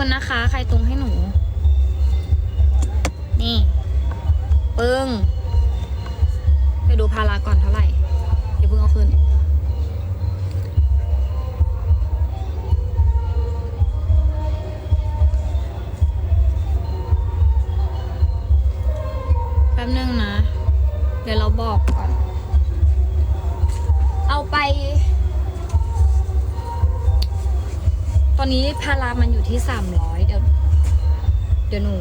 คุณนะคะ ใครตรงให้หนู นี่ ปึ้ง ไปดูพาราก่อนเท่าไหร่ เดี๋ยวเพิ่งเอาขึ้น แป๊บนึงนะ เดี๋ยวเราบอกก่อน เอาไป ตอนนี้พารามันอยู่ ที่สามร้อยเดี๋ยวเดี๋ยวหนู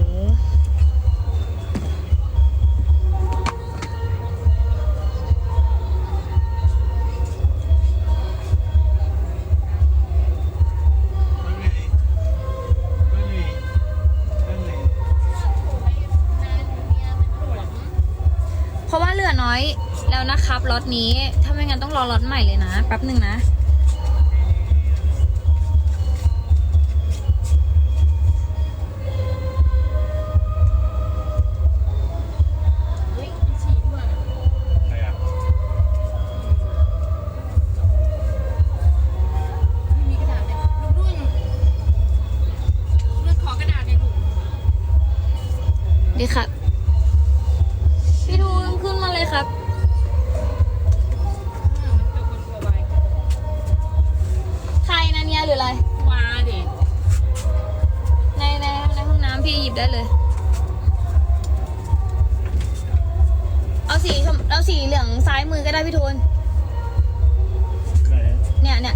เพราะว่าเหลือน้อยแล้วนะครับล็อตนี้ ถ้าไม่งั้นต้องรอล็อตใหม่เลยนะ แป๊บหนึ่งนะ สีเหลืองซ้ายมือก็ได้พี่ทูนเนี่ยเนี่ย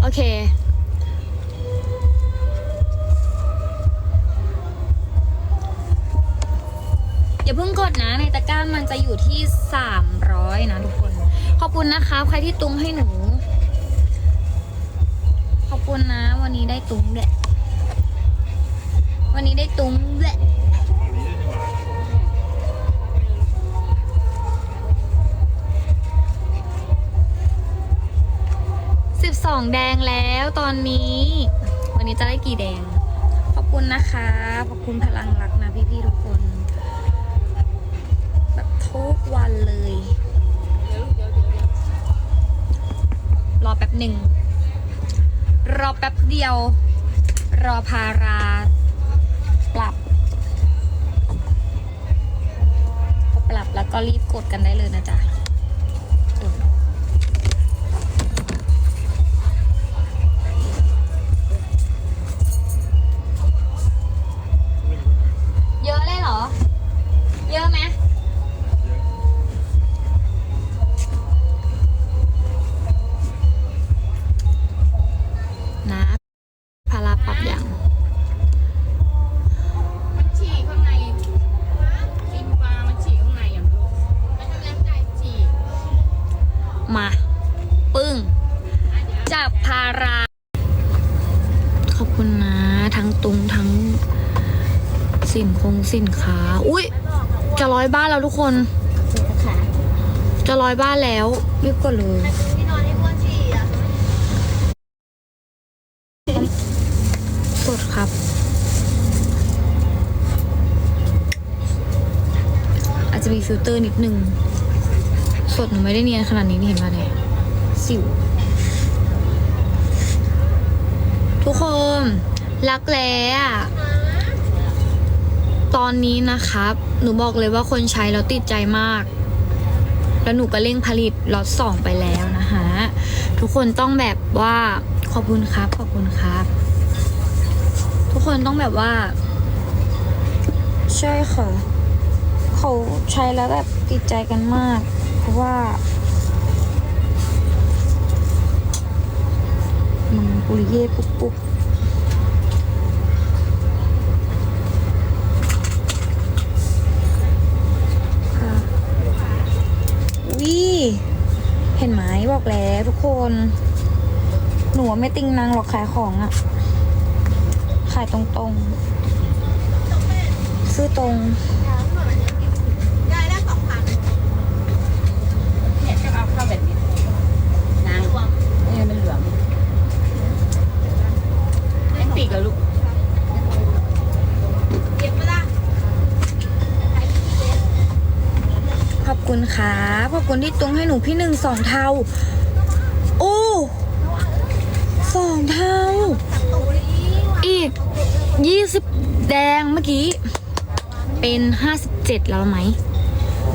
โอเค เพิ่งกดนะในตะกร้ามันจะอยู่ที่ 300 นะทุกคน ขอบคุณนะคะ ใครที่ตุ้งให้หนู ขอบคุณนะ วันนี้ได้ตุ้งด้วยวันนี้ได้ตุ้งด้วยเอานี้ได้ดีกว่า12แดงแล้วตอนนี้ วันนี้จะได้กี่แดง ขอบคุณนะคะ ขอบคุณพลังรักนะพี่ๆทุกคน วันเลย รอแป๊บหนึ่ง รอแป๊บเดียว รอพาราปรับปรับแล้วก็รีบกดกันได้เลยนะจ๊ะเยอะเลยเหรอ เยอะไหม คุณนะ ทั้งตุงทั้งสินคงสินค้า อุ้ยจะร้อยบ้านแล้วทุกคน จะร้อยบ้านแล้วรีบกดเลยกดครับ อาจจะมีฟิลเตอร์นิดนึง สดหนูไม่ได้เนียนขนาดนี้นี่เห็นป่ะเนี่ยสิว ทุกคนรักแร้ตอนนี้นะครับ หนูบอกเลยว่าคนใช้แล้วติดใจมาก แล้วหนูก็เร่งผลิตล็อตสองไปแล้วนะคะทุกคนต้องแบบว่าขอบคุณครับ ขอบคุณครับ ทุกคนต้องแบบว่า ใช่ค่ะ เขาใช้แล้วแบบติดใจกันมาก เพราะว่า ปุริเย่ปุ๊บปุ๊บวิเห็นไหมบอกแล้วทุกคน หนูไม่ติงนางหรอกขายของอะขายตรงๆ ซื้อตรง กอะลูกขอบคุณครับขอบคุณที่ตุ้งให้หนูพี่หนึ่งสองเท่า โอ้สองเท่า อีกยี่สิบแดงเมื่อกี้ เป็นห้าสิบเจ็ดแล้วไหม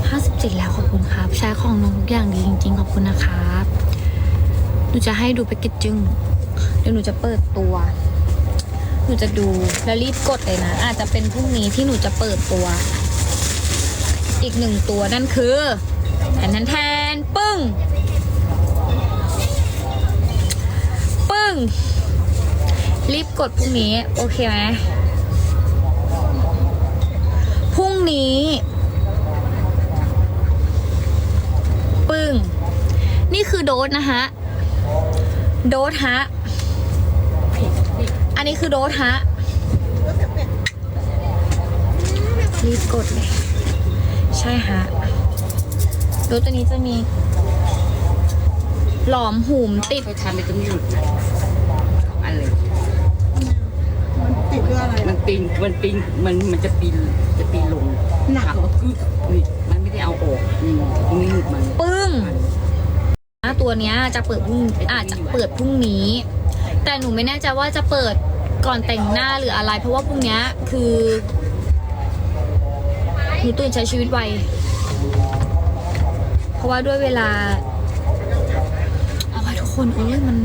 ห้าสิบเจ็ดแล้วขอบคุณครับ ใช้ของน้องทุกอย่างดีจริง ๆ ขอบคุณนะครับหนูจะให้ดูแพ็กเกจจิ้งเดี๋ยวหนูจะเปิดตัว นูจะดูแล้วรีบกดเลยนะ อาจจะเป็นพรุ่งนี้ที่หนูจะเปิดตัว อีกหนึ่งตัวนั่นคือแทนแทนแทนปึ้ง ปึ้ง รีบกดพรุ่งนี้ โอเคไหมพรุ่งนี้ ปึ้ง นี่คือโดสนะฮะ โดสฮะ อันนี้คือโดสฮะรีบกดเลยใช่ฮะโดสตัวนี้จะมี หลอมหูมติดไปทำไปจมูกอันเลยติดเรื่องอะไรมันปีนมันปีนมันมันจะปีนจะปีนลงหนักเหรอนี่มันไม่ได้เอาออกอืมตรงนี้มันปึ้งตัวเนี้ยจะเปิดพรุ่งอาจจะเปิดพรุ่งนี้ แต่หนูไม่แน่ใจว่าจะเปิด ก่อนแต่งหน้าหรืออะไร เพราะว่าพรุ่งเนี้ยคือหนูตื่นใช้ชีวิตไวเพราะว่าด้วยเวลาเอาไว้ทุกคนเอ้ยมัน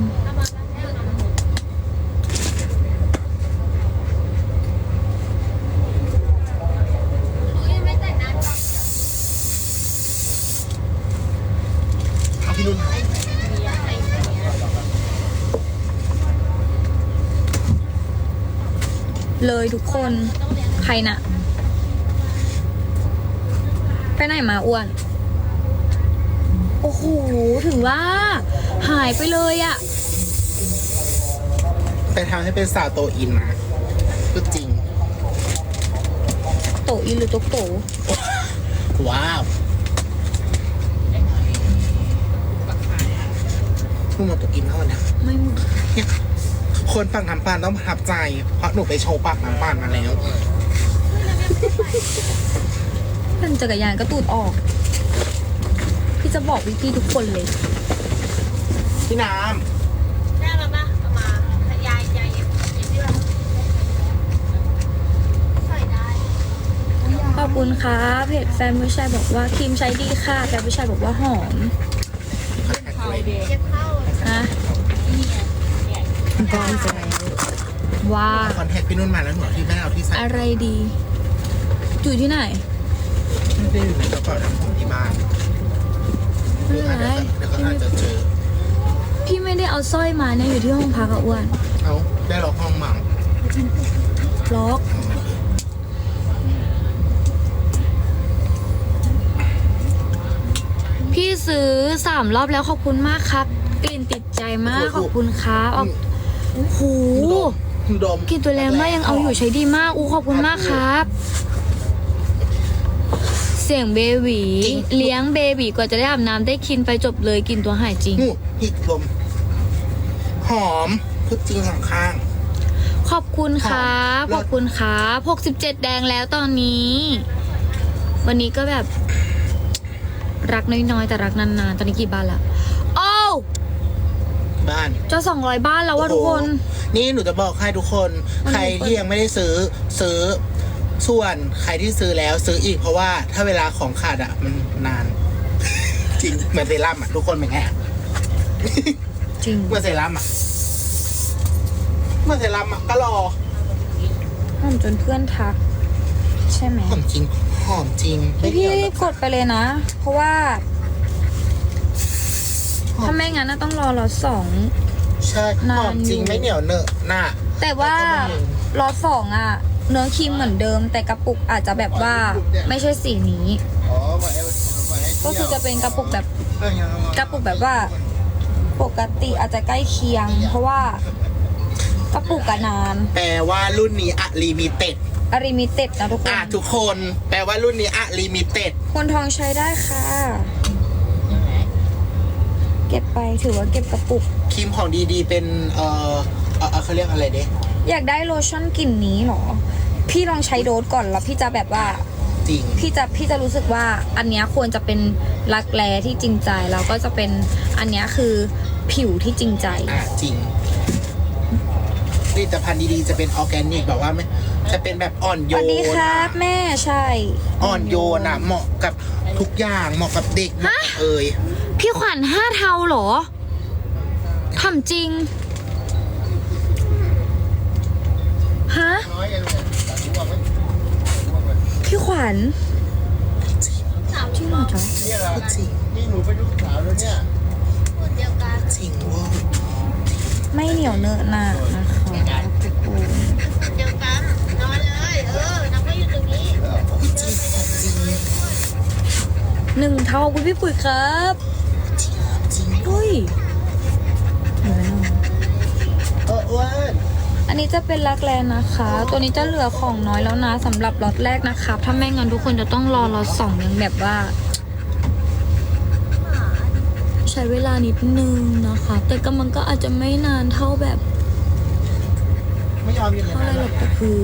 เอาพี่นุ่น เลยทุกคน ใครน่ะ ไปไหนมาอ้วน โอ้โห ถึงว่า หายไปเลยอะ ไปทำให้เป็นสาวโตอินนะก็จริง โตอีหรือตกโต ว้าวพูดมาโตอินเท่านั้นไม่หมดเนี่ย คนฟังน้ำปานต้องประทับใจ เพราะหนูไปโชว์ปากน้ำปานมาแล้วปั่นจักรยานก็ตูดออก พี่จะบอกพี่ๆทุกคนเลย พี่น้ได้มาปะเอามายายยายยังยังที่เราใส่ได้ ขอบคุณค่ะเพจแฟนผู้ชายบอกว่าครีมใช้ดีค่ะแฟนผู้ชายบอกว่าหอมำคอนแทคไว้เจ็บเข้า นะ ก็จะแล้วว่าคอนแทคพี่นุ่นมาแล้วหนูเอาที่แม่เอาที่ใส่อะไรดีอยู่ที่ไหนไม่ได้อยู่ในกระเป๋าน้ำผมที่บ้านไม่เป็นไรเดี๋ยวก็อาจจะเจอพี่ไม่ได้เอาสร้อยมาเนี่ยอยู่ที่ห้องพักอะอ้วนเอาได้ล็อกห้องมั่งล็อกพี่ซื้อสามรอบแล้วขอบคุณมากครับ กลิ่นติดใจมากขอบคุณครับ เอาโอ้โหดมกลิ่นตัวแรงมากยังเอาอยู่ใช้ดีมากอู้ขอบคุณมากครับ เสียงเบบีเลี้ยงเบบีกว่าจะได้อาบน้ำได้คินไปจบเลยกลินตัวหายจริงหูหิดลม หอมพูดจริงสองข้าง ขอบคุณครับครับขอบคุณครับ67 แดงแล้วตอนนี้ วันนี้ก็แบบ รักน้อยๆแต่รักนานๆ ตอนนี้กี่บ้านละโอ้ว บ้าน จะ200บ้านแล้วว่าทุกคน โอ้โหนี่หนูจะบอกให้ทุกคน มันใครที่ยังไม่ได้ซื้อซื้อ ส่วนใครที่ซื้อแล้วซื้ออีกเพราะว่าถ้าเวลาของขาดอะ มันนาน จริงเหมือนเซรั่มอะทุกคนเป็นไงอะจริงเหมื่อนเซรั่มอะเหมื่อนเซรั่มอะก็รอหอมจนเพื่อนทัก ใช่ไหมหอมจริงหอมจริงพี่ไม่พี่เกี่ยวรีบกดไปเลยนะ เพราะว่า ถ้าไม่งั้นน่ะต้องรอรอสอง ใช่นานหอมจริงอยู่ ไม่เหนียวเนอะหน้าแต่ว่าแล้วก็ไม่รอสองอะ เนื้อครีมเหมือนเดิม แต่กระปุกอาจจะแบบว่าไม่ใช่สีนี้ก็คือจะเป็นกระปุกแบบกระปุกแบบว่า ปกติอาจจะใกล้เคียง เพราะว่ากระปุกกะนานแปลว่ารุ่นนี้อะลิมิเต็ดอริมิเต็ดนะทุกคนอะทุกคน แปลว่ารุ่นนี้อะลิมิเต็ดคนทองใช้ได้ค่ะ เก็บไปถือว่าเก็บกระปุก ครีมของดีๆเป็นเอ่อเอ่อเขาเรียกอะไรเด้อยากได้โลชั่นกลิ่นนี้เหรอ พี่ลองใช้โดสก่อนแล้วพี่จะแบบว่า จริง พี่จะพี่จะรู้สึกว่าอันเนี้ยควรจะเป็นรักแร้ที่จริงใจแล้วก็จะเป็นอันเนี้ยคือผิวที่จริงใจ อะจริงผลิตภัณฑ์ดีๆจะเป็นออร์แกนิกแบบว่าไม่ จะเป็นแบบอ่อนสโยวัสดีนครับอะแม่ใช่ อ่อนโยนอะเหมาะกับทุกอย่างเหมาะกับเด็กเหมาะกับเอ่ยพี่ขวัญห้าเทาเหรอทำจริง ฮะน้อยเองเนี่ยตัดหัวไว้หัวไว้พี่ขวัญจริงเหรอจ๊ะเนี่ยเหรอจริงนี่หนูเป็นลูกสาวแล้วเนี่ยจริงเว่าไม่เหนียวเนอะหนานะคะทุกคน เดียวกันนอนเลย เออนักไม่อยู่ตรงนี้ จริงจริง ห นึ่งเท่าคุณพี่ปุ๋ยครับจริงเฮ้ยเดี๋ยวนะเอออ้วนอันนี้จะเป็นรักแร้นะคะ ตัวนี้จะเหลือของน้อยแล้วนะสำหรับล็อตแรกนะครับถ้าไม่งั้นทุกคนจะต้องรอล็อตสองยังแบบว่า ใช้เวลานิดนึงนะคะ แต่ก็มันก็อาจจะไม่นานเท่าแบบไม่ยอมกินเลยเท่าอะไรหรอกแต่คือ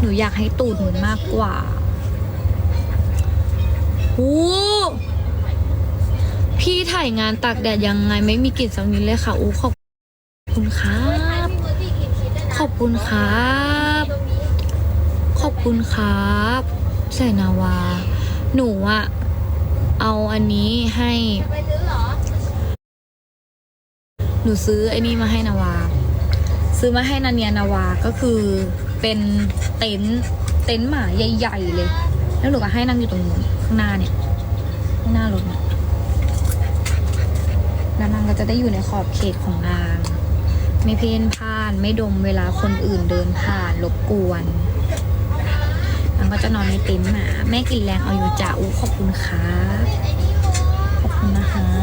หนูอยากให้ตุนมากกว่า โอ้พี่ถ่ายงานตากแดดยังไงไม่มีกลิ่นสักนิดเลยค่ะอู้ขอบคุณครับ ขอบคุณครับ ขอบคุณครับใส่นาวา หนูอะเอาอันนี้ให้หรอหนูซื้อไอ้นี่มาให้นาวา ซื้อมาให้นาเนียนาวาก็คือเป็นเต็นท์เต็นท์หมาใหญ่ ๆ เลย แล้วหนูก็ให้นั่งอยู่ตรงนู้น ข้างหน้าเนี่ย ข้างหน้ารถเนี่ยแล้วนางก็จะได้อยู่ในขอบเขตของนาง ไม่เพ่นพ่าน ไม่ดมเวลาคนอื่นเดินผ่านรบกวนนางก็จะนอนในเต็นท์หมา แม่กินแรงเอาอยู่จ่าอู้ขอบคุณครับขอบคุณนะคะ